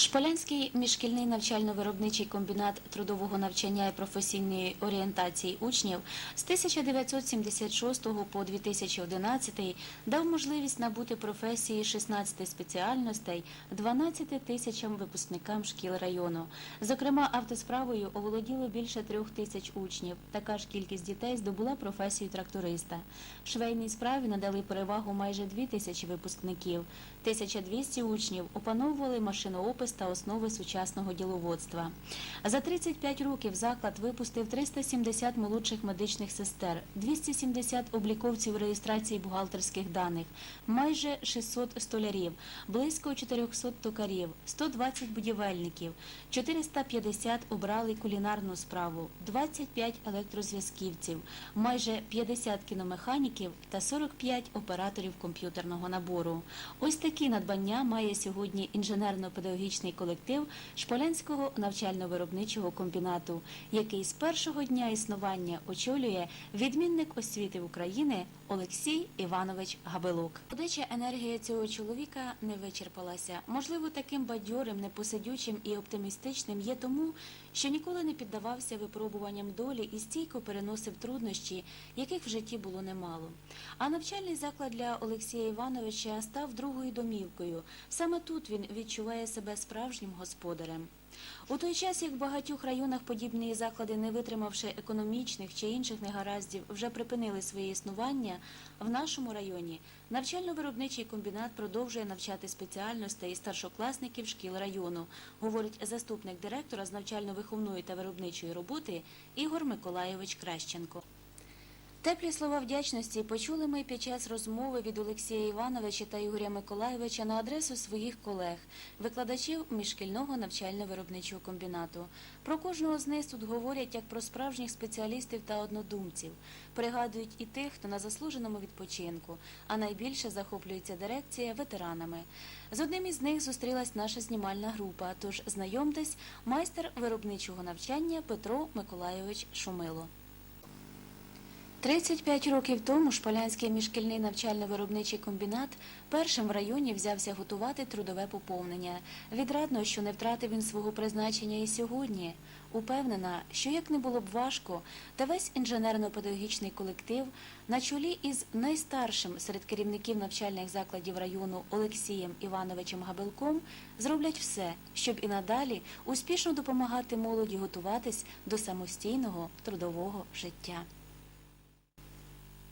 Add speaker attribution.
Speaker 1: Шполянський міжшкільний навчально-виробничий комбінат трудового навчання і професійної орієнтації учнів з 1976 по 2011 дав можливість набути професії 16 спеціальностей 12 тисячам випускникам шкіл району. Зокрема, автосправою оволоділо більше трьох тисяч учнів. Така ж кількість дітей здобула професію тракториста. Швейній справі надали перевагу майже 2 тисячі випускників. 1200 учнів опановували машиноопис та основи сучасного діловодства. За 35 років заклад випустив 370 молодших медичних сестер, 270 обліковців реєстрації бухгалтерських даних, майже 600 столярів, близько 400 токарів, 120 будівельників, 450 обрали кулінарну справу, 25 електрозв'язківців, майже 50 кіномеханіків та 45 операторів комп'ютерного набору. Ось такі надбання має сьогодні інженерно-педагогічний колектив Шполянського навчально-виробничого комбінату, який з першого дня існування очолює відмінник освіти України Олексій Іванович Габелук. Подача енергія цього чоловіка не вичерпалася. Можливо, таким бадьорим, непосидючим і оптимістичним є тому, що ніколи не піддавався випробуванням долі і стійко переносив труднощі, яких в житті було немало. А навчальний заклад для Олексія Івановича став другою домівкою. Саме тут він відчуває себе справжнім господарем. У той час, як в багатьох районах подібні заклади, не витримавши економічних чи інших негараздів, вже припинили своє існування, в нашому районі навчально-виробничий комбінат продовжує навчати спеціальностей старшокласників шкіл району, говорить заступник директора з навчально-виховної та виробничої роботи Ігор Миколайович Кращенко. Теплі слова вдячності почули ми під час розмови від Олексія Івановича та Ігоря Миколайовича на адресу своїх колег, викладачів міжшкільного навчально-виробничого комбінату. Про кожного з них тут говорять як про справжніх спеціалістів та однодумців. Пригадують і тих, хто на заслуженому відпочинку, а найбільше захоплюється дирекція ветеранами. З одним із них зустрілась наша знімальна група. Тож знайомтесь, майстер виробничого навчання Петро Миколайович Шумило. 35 років тому Шполянський міжшкільний навчально-виробничий комбінат першим в районі взявся готувати трудове поповнення. Відрадно, що не втратив він свого призначення і сьогодні. Упевнена, що як не було б важко, та весь інженерно-педагогічний колектив на чолі із найстаршим серед керівників навчальних закладів району Олексієм Івановичем Габелком зроблять все, щоб і надалі успішно допомагати молоді готуватись до самостійного трудового життя.